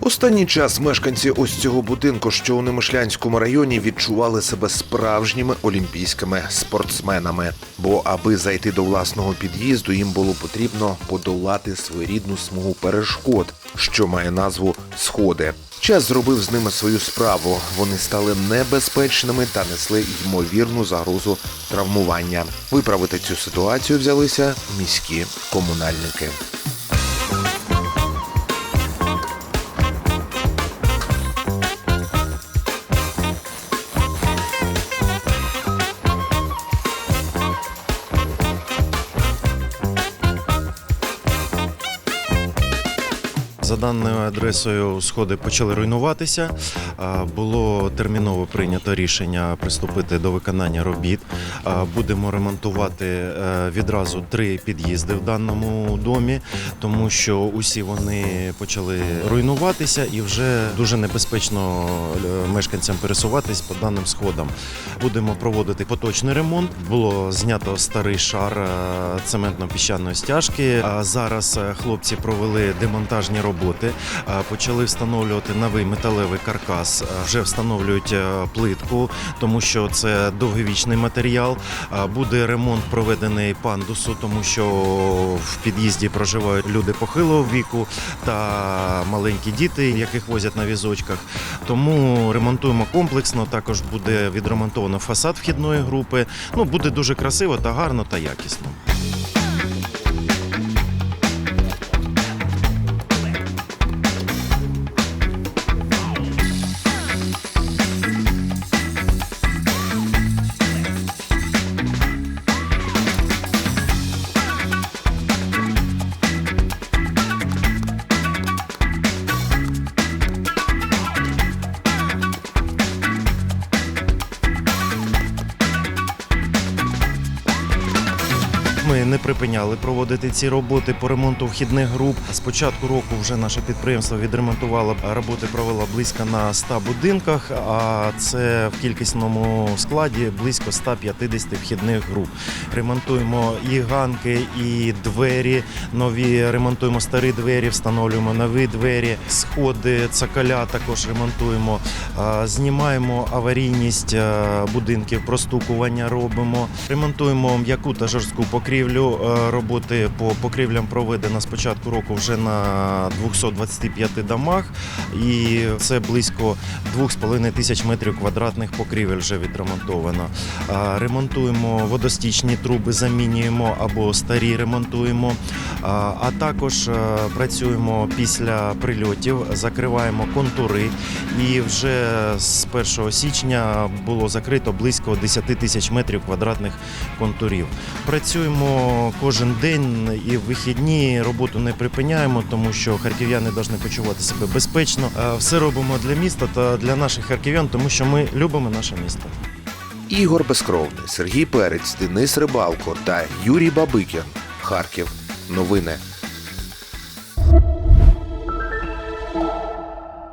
Останній час мешканці ось цього будинку, що у Немишлянському районі, відчували себе справжніми олімпійськими спортсменами. Бо аби зайти до власного під'їзду, їм було потрібно подолати своєрідну смугу перешкод, що має назву сходи. Час зробив з ними свою справу. Вони стали небезпечними та несли ймовірну загрозу травмування. Виправити цю ситуацію взялися міські комунальники. За даною адресою сходи почали руйнуватися. Було терміново прийнято рішення приступити до виконання робіт. Будемо ремонтувати е, відразу три під'їзди в даному домі, тому що усі вони почали руйнуватися і вже дуже небезпечно е, мешканцям пересуватись по даним сходам. Будемо проводити поточний ремонт. Було знято старий шар е, цементно-піщаної стяжки. Зараз хлопці провели демонтажні роботи, е, почали встановлювати новий металевий каркас. Е, Вже встановлюють е, плитку, тому що це довговічний матеріал. Буде ремонт проведений пандусу, тому що в під'їзді проживають люди похилого віку та маленькі діти, яких возять на візочках. Тому ремонтуємо комплексно. Також буде відремонтовано фасад вхідної групи. Ну буде дуже красиво та гарно та якісно. Ми не припиняли проводити ці роботи по ремонту вхідних груп. З початку року вже наше підприємство відремонтувало роботи, провело близько на 100 будинках. А це в кількісному складі близько 150 вхідних груп. Ремонтуємо і ганки, і двері нові. Ремонтуємо старі двері, встановлюємо нові двері, сходи, цоколя також ремонтуємо. Знімаємо аварійність будинків, простукування робимо. Ремонтуємо м'яку та жорстку покрівлю. Е, Роботи по покрівлям проведено з початку року вже на 225 домах, і це близько 2,5 тисяч метрів квадратних покрівель вже відремонтовано. Ремонтуємо водостічні труби, замінюємо або старі ремонтуємо. А а також е, працюємо після прильотів, закриваємо контури. І вже з 1 січня було закрито близько 10 тисяч метрів квадратних контурів. Працюємо кожен день і вихідні роботу не припиняємо, тому що харків'яни повинні почувати себе безпечно. Е, Все робимо для міста та для наших харків'ян, тому що ми любимо наше місто. Ігор Безкровний, Сергій Перець, Денис Рибалко та Юрій Бабикін. Харків. Новини.